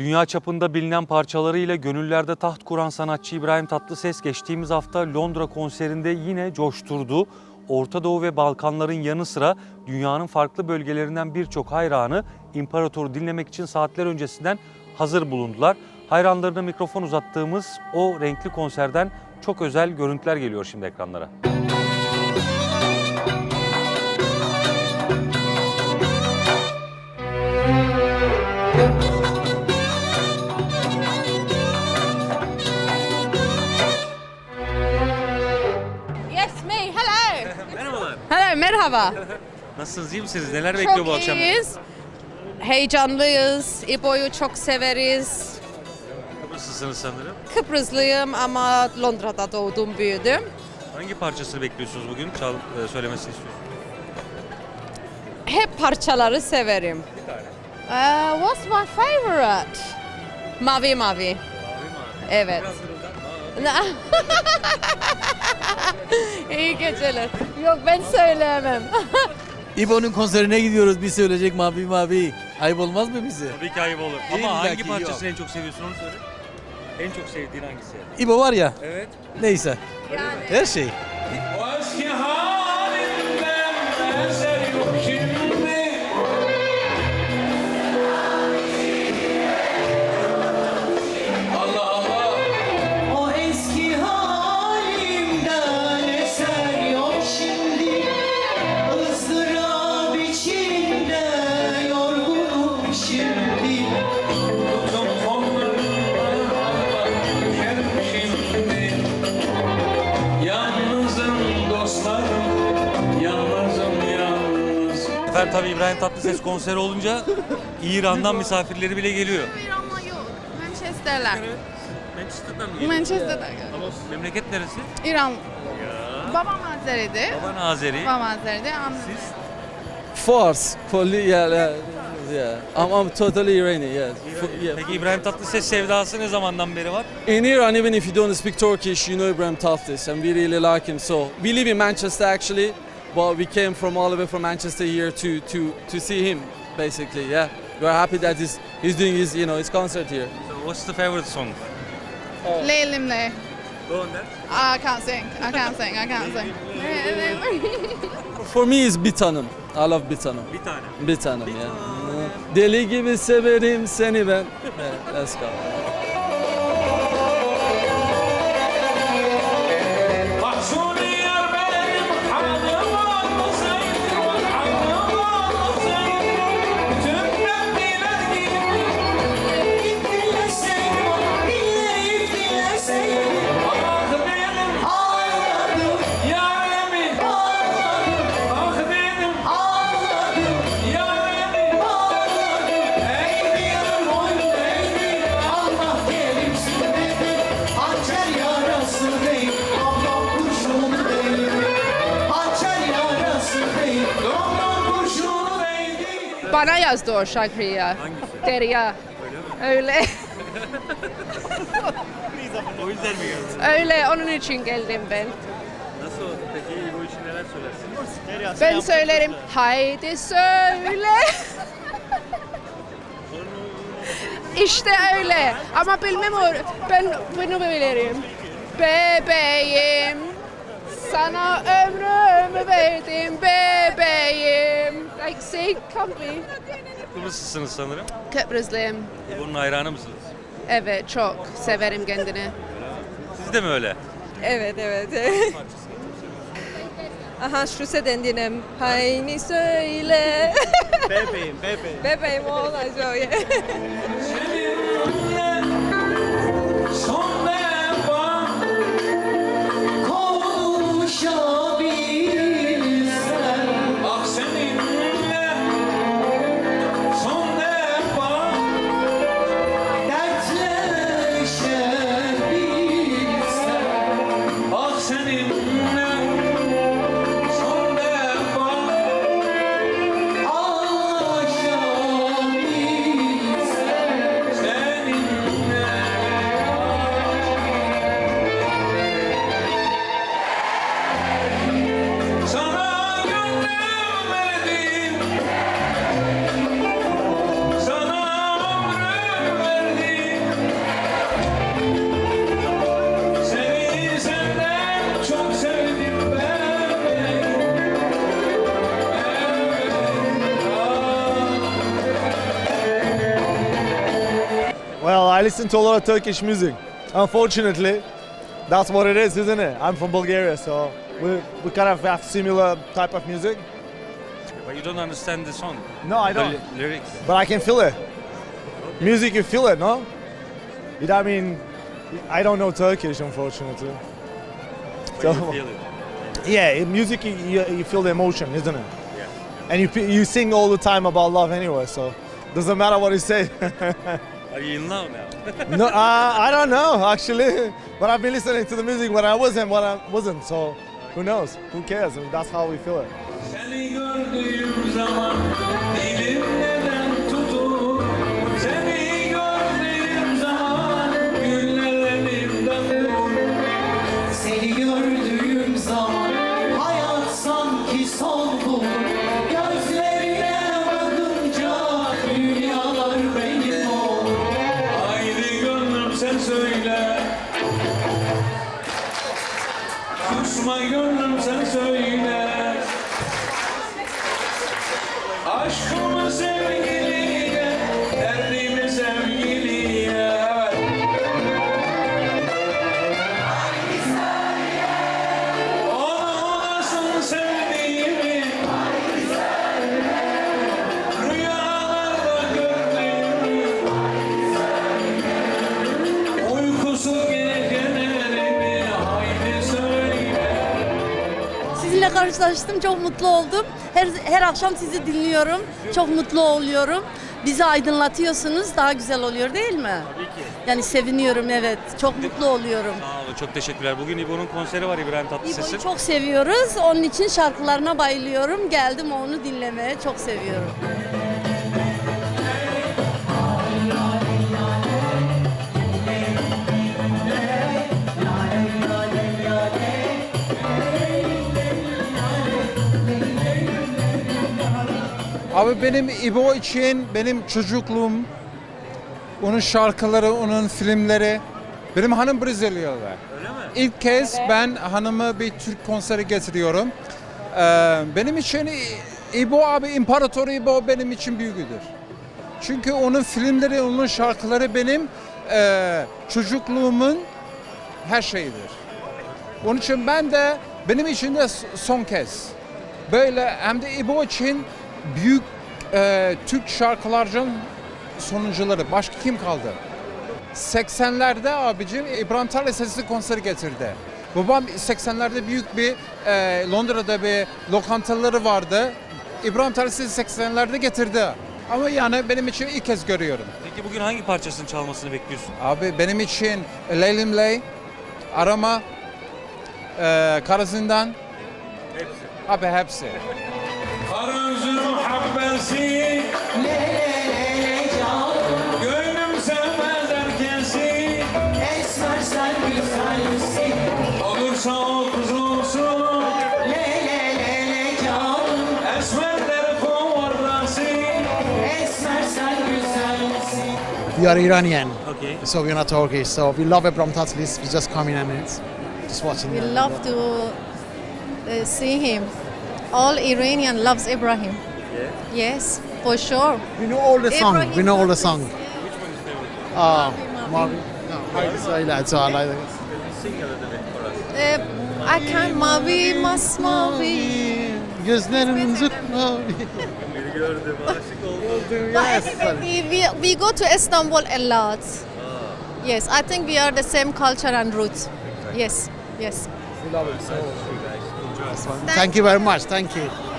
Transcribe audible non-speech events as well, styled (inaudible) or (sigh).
Dünya çapında bilinen parçalarıyla gönüllerde taht kuran sanatçı İbrahim Tatlıses geçtiğimiz hafta Londra konserinde yine coşturdu. Orta Doğu ve Balkanların yanı sıra dünyanın farklı bölgelerinden birçok hayranı imparatoru dinlemek için saatler öncesinden hazır bulundular. Hayranlarına mikrofon uzattığımız o renkli konserden çok özel görüntüler geliyor şimdi ekranlara. Merhabalar. Hello, merhaba. Nasılsınız, iyi misiniz? Neler bekliyor bu Çok akşam? iyiyiz. Heyecanlıyız. İbo'yu çok severiz. Kıbrıslısınız sanırım. Kıbrıslıyım ama Londra'da doğdum, büyüdüm. Hangi parçasını bekliyorsunuz bugün? Çal, e, söylemesini istiyorsunuz. Hep parçaları severim. Uh, what's my favorite? Mavi Mavi. Evet. (laughs) (laughs) İyi geceler. Yok ben söyleyemem. (laughs) İbo'nun konserine gidiyoruz. Bir söyleyecek mavi mavi. Ayıp olmaz mı bize? Tabii ki ayıp olur. Ama hangi parçasını yok. en çok seviyorsun onu söyle. En çok sevdiğin hangisi? İbo var ya. Evet. Neyse. Her şey. Eski Efendim tabii İbrahim Tatlıses konseri olunca İran'dan misafirleri bile geliyor. İran'la yok. Manchester'ler. Manchester'dan mı geliyor? Manchester'da. Memleket neresi? İran. Babam Azeri'di. Baban Azeri. Babam Azeri'di. Annem. Siz? Force. Fully, yeah, yeah. I'm, I'm totally Iranian, yeah. Yeah. Peki İbrahim Tatlıses sevdası ne zamandan beri var? In Iran, even if you don't speak Turkish, you know Ibrahim Tatlis, and we really like him. So we live in Manchester actually, but we came from all the way from Manchester here to to to see him, basically. Yeah, we're happy that he's he's doing his you know his concert here. So what's the favorite song? Leylimle. Go on then. I can't sing. I can't sing. I can't sing. (laughs) For me, is Bitanım. I love Bitanım. Bir tane. Bitanım ya. Deli gibi severim seni ben. Yeah, let's go. Bana yazdı o şarkıyı. Hangisi? Derya. Öyle. O yüzden mi geldin? Öyle onun için geldim ben. Nasıl? Peki bu işi neler söylersin? Ben söylerim. Haydi söyle. işte öyle. Ama bilmem o. Ben bunu bilirim. Bebeğim. Sana ömrümü verdim bebeğim. Like say comfy. Kıbrıslısınız sanırım. Kıbrıslıyım. Bunun hayranı mısınız? Evet çok severim kendini. Siz de mi öyle? Evet evet. (laughs) Aha şu sedendinem. Hayni söyle. Bebeğim, bebeğim. Bebeğim oğlan söyle. (laughs) listen to a lot of Turkish music. Unfortunately, that's what it is, isn't it? I'm from Bulgaria, so we, we kind of have similar type of music. But you don't understand the song. No, I don't. ly- lyrics. But I can feel it. Music, you feel it, no? It, I mean, I don't know Turkish, unfortunately. But So- you feel it. Yeah, in music, you, you, you feel the emotion, isn't it? Yeah. And you, you sing all the time about love anyway, so doesn't matter what you say. (laughs) Are you in love now? (laughs) no, uh, I don't know actually, but I've been listening to the music when I wasn't, when I wasn't. So who knows? Who cares? I mean, that's how we feel it. Söyle. Susma gönlüm sen söyle Sizinle karşılaştım, çok mutlu oldum. Her, her akşam sizi dinliyorum, çok mutlu oluyorum. Bizi aydınlatıyorsunuz, daha güzel oluyor değil mi? Tabii ki. Yani seviniyorum, evet. Çok mutlu oluyorum. Sağ olun, çok teşekkürler. Bugün İbo'nun konseri var İbrahim Tatlıses'in. İbo'yu çok seviyoruz, onun için şarkılarına bayılıyorum. Geldim onu dinlemeye, çok seviyorum. Abi benim İbo için benim çocukluğum, onun şarkıları, onun filmleri. Benim hanım Brezilyalı. Öyle mi? İlk kez ben hanımı bir Türk konseri getiriyorum. Ee, benim için İbo abi, İmparator İbo benim için büyüdür. Çünkü onun filmleri, onun şarkıları benim e, çocukluğumun her şeyidir. Onun için ben de benim için de son kez böyle hem de İbo için büyük e, Türk şarkılarının sonuncuları. Başka kim kaldı? 80'lerde abicim İbrahim Tatlıses'i konseri getirdi. Babam 80'lerde büyük bir e, Londra'da bir lokantaları vardı. İbrahim Tatlıses'i 80'lerde getirdi. Ama yani benim için ilk kez görüyorum. Peki bugün hangi parçasını çalmasını bekliyorsun? Abi benim için Leylim Ley, Arama, e, Karazindan, abi hepsi. We are Iranian, Okay. so we're not Turkish. So we love Ebram Tatlis. We just come in and it's just watching. We them. love to uh, see him. All Iranian loves Ibrahim. Yes, for sure. We know all the song. Ibrahim we know all the Tatlis, song. yes. Ah, Mavi, Mavi. No, haydi söyle. So I like it. Uh, I can't mavi masmavi. Gözlerinin zıt mavi. Gördüm, aşık oldum. Yes. We, we, we go to Istanbul a lot. Yes, I think we are the same culture and roots. Yes, yes. Thank you very much. Thank you.